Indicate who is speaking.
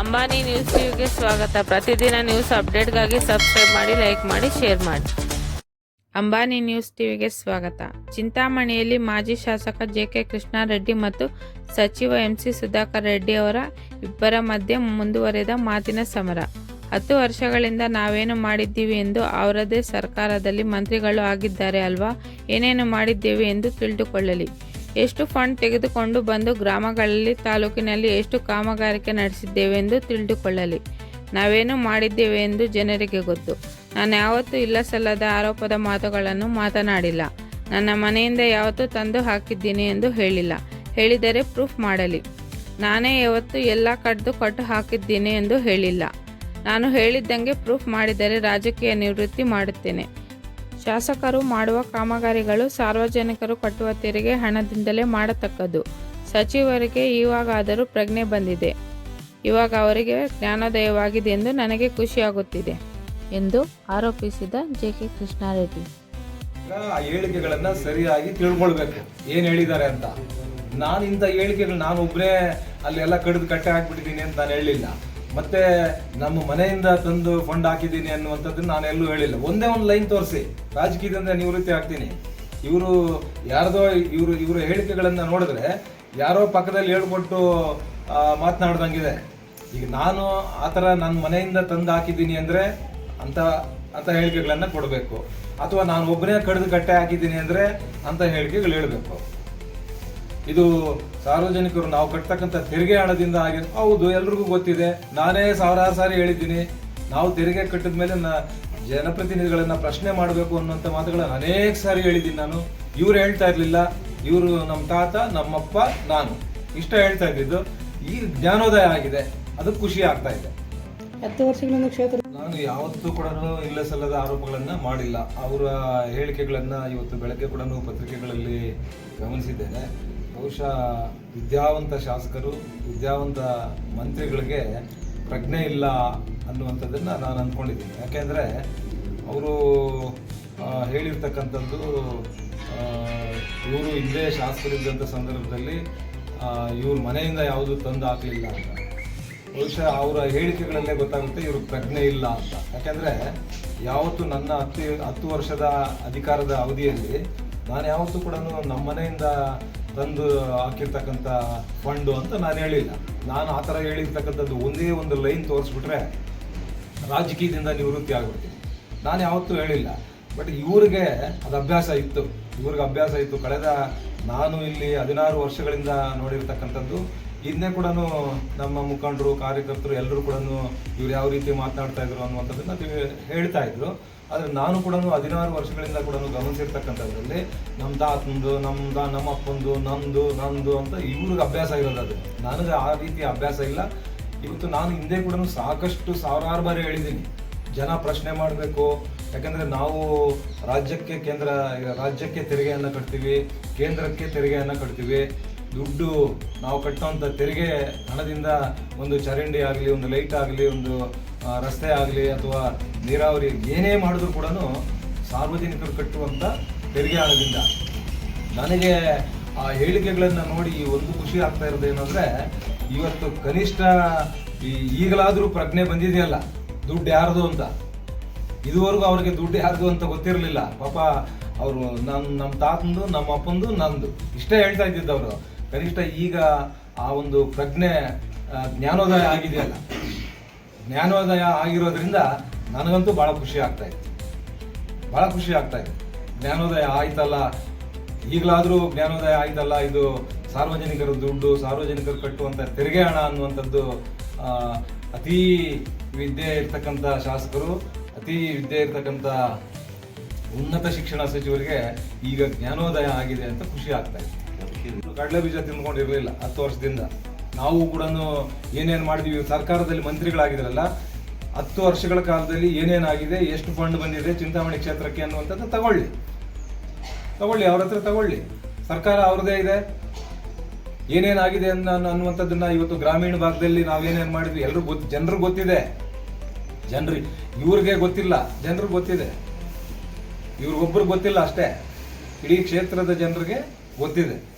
Speaker 1: Ambani news ಟಿವಿಗೆ ಸ್ವಾಗತ. ಪ್ರತಿದಿನ ನ್ಯೂಸ್ ಅಪ್ಡೇಟ್ಗಾಗಿ ಸಬ್ಸ್ಕ್ರೈಬ್ ಮಾಡಿ, ಲೈಕ್ ಮಾಡಿ, ಶೇರ್ ಮಾಡಿ. ಅಂಬಾನಿ ನ್ಯೂಸ್ ಟಿವಿಗೆ ಸ್ವಾಗತ. ಚಿಂತಾಮಣಿಯಲ್ಲಿ ಮಾಜಿ ಶಾಸಕ ಜೆ ಕೆ ಕೃಷ್ಣಾರೆಡ್ಡಿ ಮತ್ತು ಸಚಿವ ಎಂ ಸಿ ಸುಧಾಕರ್ ರೆಡ್ಡಿ ಅವರ ಇಬ್ಬರ ಮಧ್ಯೆ ಮುಂದುವರೆದ ಮಾತಿನ ಸಮರ. ಹತ್ತು ವರ್ಷಗಳಿಂದ ನಾವೇನು ಮಾಡಿದ್ದೀವಿ ಎಂದು ಅವರದೇ ಸರ್ಕಾರದಲ್ಲಿ ಮಂತ್ರಿಗಳು ಆಗಿದ್ದಾರೆ ಅಲ್ವಾ? ಏನೇನು ಮಾಡಿದ್ದೇವೆ ಎಂದು ತಿಳಿದುಕೊಳ್ಳಲಿ. ಎಷ್ಟು ಫಂಡ್ ತೆಗೆದುಕೊಂಡು ಬಂದು ಗ್ರಾಮಗಳಲ್ಲಿ, ತಾಲೂಕಿನಲ್ಲಿ ಎಷ್ಟು ಕಾಮಗಾರಿಕೆ ನಡೆಸಿದ್ದೇವೆ ಎಂದು ತಿಳಿದುಕೊಳ್ಳಲಿ. ನಾವೇನು ಮಾಡಿದ್ದೇವೆ ಎಂದು ಜನರಿಗೆ ಗೊತ್ತು. ನಾನು ಯಾವತ್ತೂ ಇಲ್ಲ ಸಲ್ಲದ ಆರೋಪದ ಮಾತುಗಳನ್ನು ಮಾತನಾಡಿಲ್ಲ. ನನ್ನ ಮನೆಯಿಂದ ಯಾವತ್ತೂ ತಂದು ಹಾಕಿದ್ದೀನಿ ಎಂದು ಹೇಳಿಲ್ಲ. ಹೇಳಿದರೆ ಪ್ರೂಫ್ ಮಾಡಲಿ. ನಾನೇ ಯಾವತ್ತು ಎಲ್ಲ ಕಡ್ದು ಕಟ್ಟು ಹಾಕಿದ್ದೀನಿ ಎಂದು ಹೇಳಿಲ್ಲ. ನಾನು ಹೇಳಿದ್ದಂಗೆ ಪ್ರೂಫ್ ಮಾಡಿದರೆ ರಾಜಕೀಯ ನಿವೃತ್ತಿ ಮಾಡುತ್ತೇನೆ. ಶಾಸಕರು ಮಾಡುವ ಕಾಮಗಾರಿಗಳು ಸಾರ್ವಜನಿಕರು ಕಟ್ಟುವ ತೆರಿಗೆ ಹಣದಿಂದಲೇ ಮಾಡತಕ್ಕದ್ದು. ಸಚಿವರಿಗೆ ಇವಾಗಾದರೂ ಪ್ರಜ್ಞೆ ಬಂದಿದೆ. ಇವಾಗ ಅವರಿಗೆ ಜ್ಞಾನೋದಯವಾಗಿದೆ ಎಂದು ನನಗೆ ಖುಷಿಯಾಗುತ್ತಿದೆ ಎಂದು ಆರೋಪಿಸಿದ ಜೆ ಕೆ ಕೃಷ್ಣಾರೆಡ್ಡಿ
Speaker 2: ಆ ಸರಿಯಾಗಿ ತಿಳ್ಕೊಳ್ಬೇಕು. ಏನ್ ಹೇಳಿದ್ದಾರೆ ಅಂತ. ನಾನು ಇಂಥ ಹೇಳಿಕೆಗಳು ನಾನು ಒಬ್ಬನೇ ಅಲ್ಲೆಲ್ಲ ಕಡಿದು ಕಟ್ಟೆ ಹಾಕ್ಬಿಟ್ಟಿದ್ದೀನಿ ಅಂತ ನಾನು ಹೇಳಿಲ್ಲ. ಮತ್ತೆ ನಮ್ಮ ಮನೆಯಿಂದ ತಂದು ಫಂಡ್ ಹಾಕಿದ್ದೀನಿ ಅನ್ನುವಂಥದ್ದನ್ನು ನಾನು ಎಲ್ಲೂ ಹೇಳಿಲ್ಲ. ಒಂದೇ ಒಂದು ಲೈನ್ ತೋರಿಸಿ. ರಾಜಕೀಯದಿಂದ ನಿವೃತ್ತಿ ಆಗ್ತೀನಿ ಇವರು ಯಾರ್ದೋ ಇವರು, ಇವರ ಹೇಳಿಕೆಗಳನ್ನು ನೋಡಿದ್ರೆ ಯಾರೋ ಪಕ್ಕದಲ್ಲಿ ಹೇಳ್ಕೊಟ್ಟು ಮಾತನಾಡ್ದಂಗಿದೆ. ಈಗ ನಾನು ಆ ಥರ ನನ್ನ ಮನೆಯಿಂದ ತಂದು ಹಾಕಿದ್ದೀನಿ ಅಂದರೆ ಅಂತ ಅಂತ ಹೇಳಿಕೆಗಳನ್ನು ಕೊಡಬೇಕು. ಅಥವಾ ನಾನು ಒಬ್ಬನೇ ಕಡಿದು ಕಟ್ಟೆ ಹಾಕಿದ್ದೀನಿ ಅಂದರೆ ಅಂತ ಹೇಳಿಕೆಗಳು ಹೇಳಬೇಕು. ಇದು ಸಾರ್ವಜನಿಕರು ನಾವು ಕಟ್ತಕ್ಕಂಥ ತೆರಿಗೆ ಹಣದಿಂದ ಆಗಿ ಹೌದು ಎಲ್ರಿಗೂ ಗೊತ್ತಿದೆ. ನಾನೇ ಸಾವಿರಾರು ಸಾರಿ ಹೇಳಿದ್ದೀನಿ. ನಾವು ತೆರಿಗೆ ಕಟ್ಟಿದ ಮೇಲೆ ನಾ ಜನಪ್ರತಿನಿಧಿಗಳನ್ನ ಪ್ರಶ್ನೆ ಮಾಡಬೇಕು ಅನ್ನುವಂಥ ಮಾತುಗಳನ್ನ ಅನೇಕ ಸಾರಿ ಹೇಳಿದ್ದೀನಿ ನಾನು. ಇವರು ಹೇಳ್ತಾ ಇರಲಿಲ್ಲ. ಇವರು ನಮ್ಮ ತಾತ ನಮ್ಮಪ್ಪ ನಾನು. ಇಷ್ಟ ಹೇಳ್ತಾ ಇದ್ದಿದ್ದು. ಈ ಜ್ಞಾನೋದಯ ಆಗಿದೆ. ಅದು ಖುಷಿ ಆಗ್ತಾ ಇದೆ.
Speaker 3: ಹತ್ತು ವರ್ಷಗಳಿಂದ ಕ್ಷೇತ್ರ
Speaker 2: ನಾನು ಯಾವತ್ತೂ ಕೂಡ ಇಲ್ಲ ಸಲ್ಲದ ಆರೋಪಗಳನ್ನ ಮಾಡಿಲ್ಲ. ಅವರ ಹೇಳಿಕೆಗಳನ್ನು ಇವತ್ತು ಬೆಳಗ್ಗೆ ಕೂಡ ಪತ್ರಿಕೆಗಳಲ್ಲಿ ಗಮನಿಸಿದ್ದೇನೆ. ಬಹುಶಃ ವಿದ್ಯಾವಂತ ಶಾಸಕರು, ವಿದ್ಯಾವಂತ ಮಂತ್ರಿಗಳಿಗೆ ಪ್ರಜ್ಞೆ ಇಲ್ಲ ಅನ್ನುವಂಥದ್ದನ್ನು ನಾನು ಅಂದ್ಕೊಂಡಿದ್ದೀನಿ ಯಾಕೆಂದರೆ ಅವರು ಹೇಳಿರ್ತಕ್ಕಂಥದ್ದು ಇವರು ಹಿಂದೆ ಶಾಸಕರಿದ್ದಂಥ ಸಂದರ್ಭದಲ್ಲಿ ಇವ್ರ ಮನೆಯಿಂದ ಯಾವುದು ತಂದು ಹಾಕಲಿಲ್ಲ ಅಂತ. ಬಹುಶಃ ಅವರ ಹೇಳಿಕೆಗಳಲ್ಲೇ ಗೊತ್ತಾಗುತ್ತೆ ಇವರು ಪ್ರಜ್ಞೆ ಇಲ್ಲ ಅಂತ. ಯಾಕೆಂದರೆ ಯಾವತ್ತು ನನ್ನ ಹತ್ತು ಹತ್ತು ವರ್ಷದ ಅಧಿಕಾರದ ಅವಧಿಯಲ್ಲಿ ನಾನು ಯಾವತ್ತೂ ಕೂಡ ನಮ್ಮ ಮನೆಯಿಂದ ತಂದು ಹಾಕಿರ್ತಕ್ಕಂಥ ಫಂಡು ಅಂತ ನಾನು ಹೇಳಿಲ್ಲ. ನಾನು ಆ ಥರ ಹೇಳಿರ್ತಕ್ಕಂಥದ್ದು ಒಂದೇ ಒಂದು ಲೈನ್ ತೋರಿಸ್ಬಿಟ್ರೆ ರಾಜಕೀಯದಿಂದ ನಿವೃತ್ತಿ ಆಗ್ಬಿಡ್ತೀನಿ. ನಾನು ಯಾವತ್ತೂ ಹೇಳಿಲ್ಲ. ಬಟ್ ಇವ್ರಿಗೆ ಅದು ಅಭ್ಯಾಸ ಇತ್ತು. ಇವ್ರಿಗೆ ಅಭ್ಯಾಸ ಇತ್ತು. ಕಳೆದ ನಾನು ಇಲ್ಲಿ ಹದಿನಾರು ವರ್ಷಗಳಿಂದ ನೋಡಿರ್ತಕ್ಕಂಥದ್ದು ಇದನ್ನೇ ಕೂಡ ನಮ್ಮ ಮುಖಂಡರು, ಕಾರ್ಯಕರ್ತರು ಎಲ್ಲರೂ ಕೂಡ ಇವ್ರು ಯಾವ ರೀತಿ ಮಾತನಾಡ್ತಾ ಇದ್ರು ಅನ್ನುವಂಥದ್ದನ್ನ ಹೇಳ್ತಾ ಇದ್ರು. ಆದರೆ ನಾನು ಕೂಡ ಹದಿನಾರು ವರ್ಷಗಳಿಂದ ಕೂಡ ಗಮನಿಸಿರ್ತಕ್ಕಂಥದ್ರಲ್ಲಿ ನಮ್ಮ ತಾತಂದು ನಮ್ದ ನಮ್ಮ ನಮ್ದು ನಂದು ಅಂತ ಇವ್ರಿಗೆ ಅಭ್ಯಾಸ ಇರೋದು ಅದು. ನನಗೆ ಆ ರೀತಿ ಅಭ್ಯಾಸ ಇಲ್ಲ. ಇವತ್ತು ನಾನು ಹಿಂದೆ ಕೂಡ ಸಾಕಷ್ಟು ಸಾವಿರಾರು ಬಾರಿ ಹೇಳಿದ್ದೀನಿ. ಜನ ಪ್ರಶ್ನೆ ಮಾಡಬೇಕು. ಯಾಕಂದ್ರೆ ನಾವು ರಾಜ್ಯಕ್ಕೆ ಕೇಂದ್ರ, ರಾಜ್ಯಕ್ಕೆ ತೆರಿಗೆಯನ್ನು ಕಟ್ತೀವಿ, ಕೇಂದ್ರಕ್ಕೆ ತೆರಿಗೆಯನ್ನು ಕಟ್ತೀವಿ. ದುಡ್ಡು ನಾವು ಕಟ್ಟುವಂಥ ತೆರಿಗೆ ಹಣದಿಂದ ಒಂದು ಚರಂಡಿ ಆಗಲಿ, ಒಂದು ಲೈಟ್ ಆಗಲಿ, ಒಂದು ರಸ್ತೆ ಆಗಲಿ ಅಥವಾ ನೀರಾವರಿ ಏನೇ ಮಾಡಿದ್ರು ಕೂಡ ಸಾರ್ವಜನಿಕರು ಕಟ್ಟುವಂಥ ತೆರಿಗೆ ಹಣದಿಂದ. ನನಗೆ ಆ ಹೇಳಿಕೆಗಳನ್ನು ನೋಡಿ ಒಂದು ಖುಷಿ ಆಗ್ತಾ ಇರೋದು ಏನಂದರೆ, ಇವತ್ತು ಕನಿಷ್ಠ ಈ- ಈಗಲಾದರೂ ಪ್ರಜ್ಞೆ ಬಂದಿದೆಯಲ್ಲ, ದುಡ್ಡು ಯಾರ್ದು ಅಂತ. ಇದುವರೆಗೂ ಅವ್ರಿಗೆ ದುಡ್ಡು ಯಾರ್ದು ಅಂತ ಗೊತ್ತಿರಲಿಲ್ಲ. ಪಾಪ, ಅವರು ನನ್ನ ನಮ್ಮ ತಾತಂದು ನಮ್ಮ ಅಪ್ಪಂದು ನಂದು. ಇಷ್ಟೇ ಹೇಳ್ತಾ ಇದ್ದಿದ್ದವರು ಕನಿಷ್ಠ ಈಗ ಆ ಒಂದು ಪ್ರಜ್ಞೆ ಜ್ಞಾನೋದಯ ಆಗಿದೆಯಲ್ಲ. ಜ್ಞಾನೋದಯ ಆಗಿರೋದ್ರಿಂದ ನನಗಂತೂ ಬಹಳ ಖುಷಿ ಆಗ್ತಾ ಇದೆ. ಬಹಳ ಖುಷಿ ಆಗ್ತಾ ಇದೆ. ಜ್ಞಾನೋದಯ ಆಯ್ತಲ್ಲ? ಈಗಲಾದರೂ ಜ್ಞಾನೋದಯ ಆಯ್ತಲ್ಲ? ಇದು ಸಾರ್ವಜನಿಕರ ದುಡ್ಡು, ಸಾರ್ವಜನಿಕರು ಕಟ್ಟುವಂಥ ತೆರಿಗೆ ಹಣ ಅನ್ನುವಂಥದ್ದು ಅತೀ ಅತಿ ವಿದ್ಯೆ ಇರ್ತಕ್ಕಂಥ ಶಾಸಕರು, ಅತಿ ವಿದ್ಯೆ ಇರ್ತಕ್ಕಂಥ ಉನ್ನತ ಶಿಕ್ಷಣ ಸಚಿವರಿಗೆ ಈಗ ಜ್ಞಾನೋದಯ ಆಗಿದೆ ಅಂತ ಖುಷಿ ಆಗ್ತಾ ಇದೆ. ಕಡಲೆ ಬೀಜ ತಿಂದ್ಕೊಂಡಿರ್ಲಿಲ್ಲ ಹತ್ತು ವರ್ಷದಿಂದ. ನಾವು ಕೂಡ ಏನೇನು ಮಾಡಿದ್ವಿ, ಸರ್ಕಾರದಲ್ಲಿ ಮಂತ್ರಿಗಳಾಗಿದ್ರಲ್ಲ, ಹತ್ತು ವರ್ಷಗಳ ಕಾಲದಲ್ಲಿ ಏನೇನಾಗಿದೆ, ಎಷ್ಟು ಫಂಡ್ ಬಂದಿದೆ, ಚಿಂತಾಮಣಿ ಕ್ಷೇತ್ರಕ್ಕೆ ಅನ್ನುವಂಥದ್ದು ತಗೊಳ್ಳಿ. ತಗೊಳ್ಳಿ, ಅವ್ರ ಹತ್ರ ತಗೊಳ್ಳಿ. ಸರ್ಕಾರ ಅವ್ರದೇ ಇದೆ. ಏನೇನಾಗಿದೆ ಅನ್ನ ಅನ್ನುವಂಥದ್ದನ್ನ ಇವತ್ತು ಗ್ರಾಮೀಣ ಭಾಗದಲ್ಲಿ ನಾವೇನೇನು ಮಾಡಿದ್ವಿ ಎಲ್ಲರೂ ಗೊತ್ತು ಜನರಿಗೆ ಗೊತ್ತಿದೆ. ಜನರಿಗೆ ಇವ್ರಿಗೆ ಗೊತ್ತಿಲ್ಲ ಜನರಿಗೆ ಗೊತ್ತಿದೆ. ಇವ್ರಿಗೊಬ್ರಿಗೆ ಗೊತ್ತಿಲ್ಲ ಅಷ್ಟೇ. ಇಡೀ ಕ್ಷೇತ್ರದ ಜನರಿಗೆ ಗೊತ್ತಿದೆ.